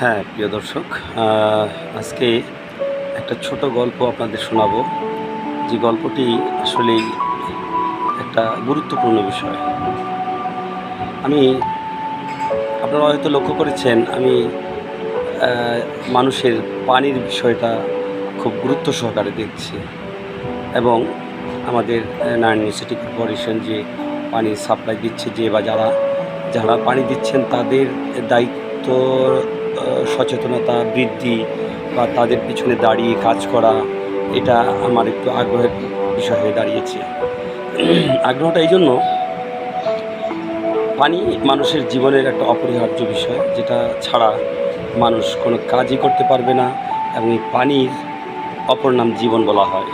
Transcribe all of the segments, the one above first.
হ্যাঁ প্রিয় দর্শক আজকে একটা ছোট গল্প আপনাদের শোনাবো। যে গল্পটি আসলেই একটা গুরুত্বপূর্ণ বিষয়। আমি, আপনারা হয়তো লক্ষ্য করেছেন, আমি মানুষের পানির বিষয়টা খুব গুরুত্ব সহকারে দেখছি এবং আমাদের নারায়ণ সিটি কর্পোরেশন যে পানি সাপ্লাই দিচ্ছে, যে বা যারা যারা পানি দিচ্ছেন, তাদের দায়িত্ব সচেতনতা বৃদ্ধি বা তাদের পিছনে দাঁড়িয়ে কাজ করা, এটা আমার একটু আগ্রহের বিষয় হয়ে দাঁড়িয়েছে। আগ্রহটা এই জন্য, পানি মানুষের জীবনের একটা অপরিহার্য বিষয়, যেটা ছাড়া মানুষ কোনো কাজই করতে পারবে না এবং এই পানির অপর নাম জীবন বলা হয়।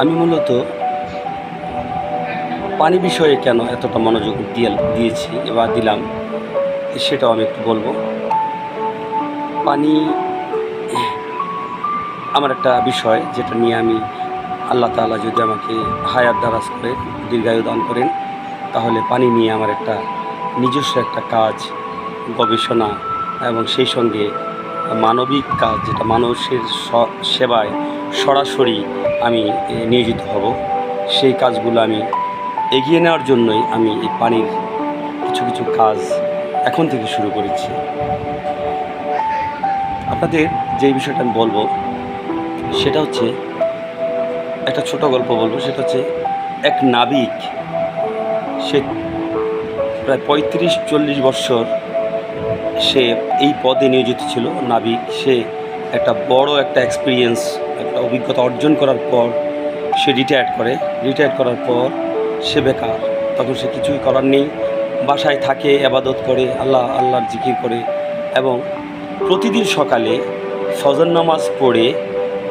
আমি মূলত পানি বিষয়ে কেন এতটা মনোযোগ দিয়ে দিয়েছি এবার দিলাম? সেটাও আমি একটু বলব। পানি আমার একটা বিষয় যেটা নিয়ে আমি আল্লাহ তাআলা যদি আমাকে হায়াত দারাজ করে, দীর্ঘায়ু দান করেন, তাহলে পানি নিয়ে আমার একটা নিজস্ব একটা কাজ, গবেষণা এবং সেই সঙ্গে মানবিক কাজ যেটা মানুষের সেবায় সরাসরি আমি নিয়োজিত হব, সেই কাজগুলো আমি এগিয়ে নেওয়ার জন্যই আমি এই পানির কিছু কিছু কাজ এখন থেকে শুরু করেছি। আপনাদের যে বিষয়টা আমি বলব, সেটা হচ্ছে, একটা ছোট গল্প বলব, সেটা হচ্ছে, এক নাবিক, সে প্রায় পঁয়ত্রিশ, চল্লিশ বৎসর সে এই পদে নিয়োজিত ছিল, নাবিক। সে একটা বড় একটা এক্সপিরিয়েন্স একটা অভিজ্ঞতা অর্জন করার পর সে রিটায়ার্ড করে। রিটায়ার্ড করার পর সে বেকার। তখন সে কিছুই করার নেই। বাসায় থাকে, আবাদত করে, আল্লাহ, আল্লাহর জিকির করে এবং প্রতিদিন সকালে ফজর নামাজ পড়ে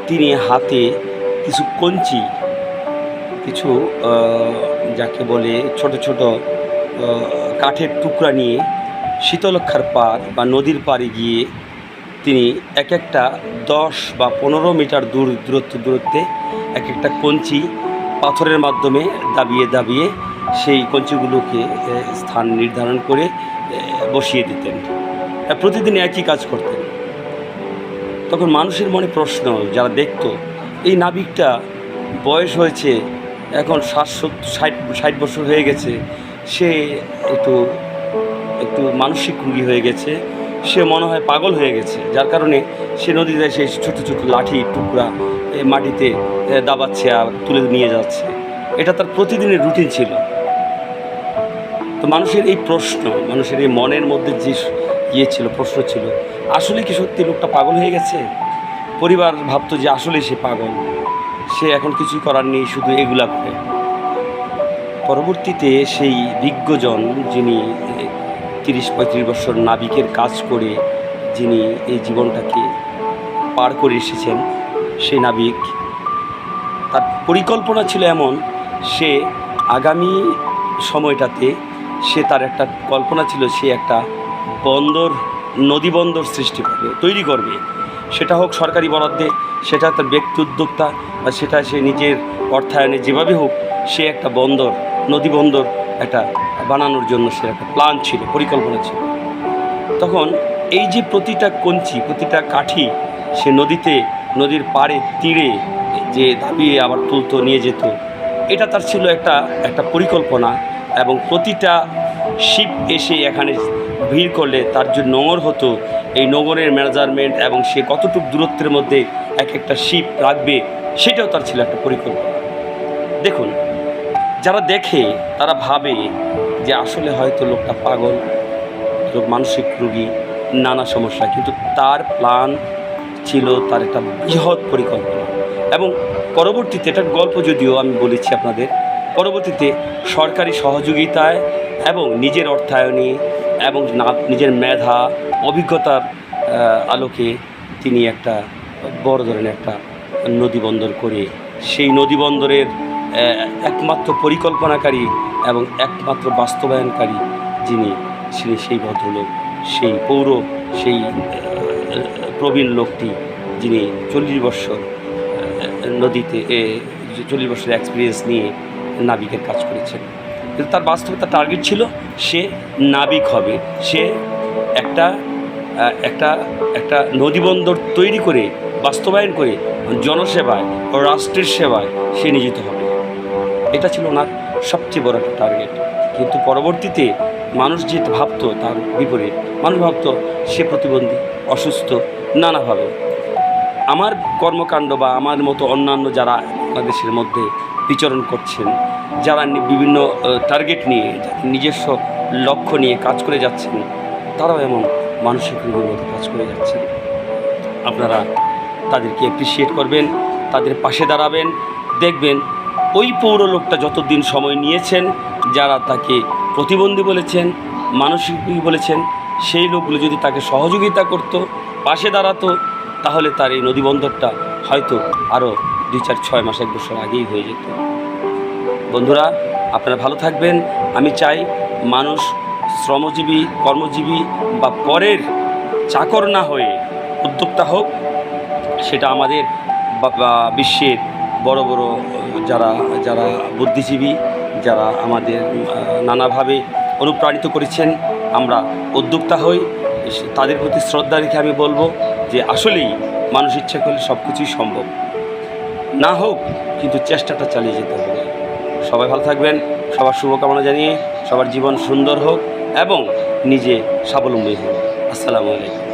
তিনি হাতে কিছু কঞ্চি, কিছু যাকে বলে ছোট ছোট কাঠের টুকরা নিয়ে শীতলক্ষার পার বা নদীর পাড়ে গিয়ে তিনি এক একটা দশ বা পনেরো মিটার দূর, দূরত্ব, দূরত্বে এক একটা কঞ্চি পাথরের মাধ্যমে দাবিয়ে দাবিয়ে সেই কঞ্চিগুলোকে স্থান নির্ধারণ করে বসিয়ে দিতেন। প্রতিদিন একই কাজ করতেন। তখন মানুষের মনে প্রশ্ন, যারা দেখতো, এই নাবিকটা বয়স হয়েছে, এখন সত্তর ষাট ষাট বছর হয়ে গেছে, সে একটু একটু মানসিক রুগী হয়ে গেছে সে মনে হয় পাগল হয়ে গেছে। যার কারণে সে নদীতে সেই ছোটো ছোটো লাঠি, টুকরা মাটিতে দাবাচ্ছে আর তুলে নিয়ে যাচ্ছে। এটা তার প্রতিদিনের রুটিন ছিল। তো মানুষের এই প্রশ্ন, মানুষের এই মনের মধ্যে যে ইয়ে ছিল, প্রশ্ন ছিল, আসলে কি সত্যি লোকটা পাগল হয়ে গেছে? পরিবার ভাবতো যে আসলে সে পাগল। সে এখন কিছুই করার নেই, শুধু এগুলা করে। পরবর্তীতে সেই বিজ্ঞজন যিনি তিরিশ পঁয়ত্রিশ বছর নাবিকের কাজ করে যিনি এই জীবনটাকে পার করে এসেছেন, সেই নাবিক। তার পরিকল্পনা ছিল এমন, সে আগামী সময়টাতে সে তার একটা কল্পনা ছিল, সে একটা বন্দর, নদী বন্দর সৃষ্টি করবে, তৈরি করবে। সেটা হোক সরকারি বরাদ্দে, সেটা তার ব্যক্তি উদ্যোক্তা বা সেটা সে নিজের অর্থায়নে যেভাবে হোক, সে একটা বন্দর, নদী বন্দর একটা বানানোর জন্য সে একটা প্ল্যান ছিল, পরিকল্পনা ছিল। তখন এই যে প্রতিটা কঞ্চি, প্রতিটা কাঠি সে নদীতে, নদীর পাড়ে তীরে যে দাবিয়ে আবার তুলতো, নিয়ে যেত, এটা তার ছিল একটা একটা পরিকল্পনা এবং প্রতিটা শিপ এসে এখানে ভিড় করলে তার যে নোঙর হতো, এই নোঙরের ম্যানেজারমেন্ট এবং সে কতটুকু দূরত্বের মধ্যে এক একটা শিপ রাখবে, সেটাও তার ছিল একটা পরিকল্পনা। দেখুন যারা দেখে তারা ভাবে যে আসলে হয়তো লোকটা পাগল লোক মানসিক রোগী নানা সমস্যা। কিন্তু তার প্ল্যান ছিল তার একটা বৃহৎ পরিকল্পনা। এবং পরবর্তীতে এটার গল্প যদিও আমি বলেছি আপনাদের পরবর্তীতে সরকারি সহযোগিতায় এবং নিজের অর্থায়নে এবং নিজের মেধা অভিজ্ঞতার আলোকে তিনি একটা বড় ধরনের একটা নদী বন্দর করে সেই নদী বন্দরের আহ, একমাত্র পরিকল্পনাকারী এবং একমাত্র বাস্তবায়নকারী যিনি তিনি সেই ভদ্রলোক, সেই পৌর, সেই প্রবীণ লোকটি যিনি চল্লিশ বৎসর নদীতে চল্লিশ বছরের এক্সপিরিয়েন্স নিয়ে নাবিকের কাজ করেছেন। কিন্তু তার বাস্তবে তার টার্গেট ছিল সে নাবিক হবে। সে একটা একটা একটা নদীবন্দর তৈরি করে, বাস্তবায়ন করে জনসেবায় ও রাষ্ট্রের সেবায় সে নিয়োজিত হবে। এটা ছিল ওনার সবচেয়ে বড় একটা টার্গেট কিন্তু পরবর্তীতে মানুষ যে ভাবতো তার বিপরীত, মানুষ ভাবতো সে প্রতিবন্ধী, অসুস্থ, নানাভাবে। আমার কর্মকাণ্ড বা আমার মতো অন্যান্য যারা বাংলাদেশের মধ্যে বিচরণ করছেন, যারা বিভিন্ন টার্গেট নিয়ে নিজস্ব লক্ষ্য নিয়ে কাজ করে যাচ্ছেন, তারাও এমন মানসিক রোগের মতো কাজ করে যাচ্ছেন। আপনারা তাদেরকে অ্যাপ্রিসিয়েট করবেন, তাদের পাশে দাঁড়াবেন, দেখবেন ওই পৌর লোকটা যতদিন সময় নিয়েছেন, যারা তাকে প্রতিবন্ধী বলেছেন, মানসিক বলেছেন, সেই লোকগুলো যদি তাকে সহযোগিতা করত, পাশে দাঁড়াতো, তাহলে তার এই নদীবন্দরটা হয়তো আরও দুই চার ছয় মাস, এক বছর আগেই হয়ে যেত। বন্ধুরা, আপনারা ভালো থাকবেন। আমি চাই মানুষ শ্রমজীবী, কর্মজীবী বা পরের চাকর না হয়ে উদ্যোক্তা হোক, সেটা আমাদের বিশ্বের বড় বড় যারা যারা বুদ্ধিজীবী, যারা আমাদের নানাভাবে অনুপ্রাণিত করেছেন, আমরা উদ্যোক্তা হই। তাদের প্রতি শ্রদ্ধা রেখে আমি বলব যে আসলেই মানুষ ইচ্ছা করলে সব কিছুই সম্ভব। না হোক, কিন্তু চেষ্টাটা চালিয়ে যেতে হবে। সবাই ভালো থাকবেন, সবার শুভকামনা জানিয়ে সবার জীবন সুন্দর হোক এবং নিজে স্বাবলম্বী হোক। আসসালামু আলাইকুম।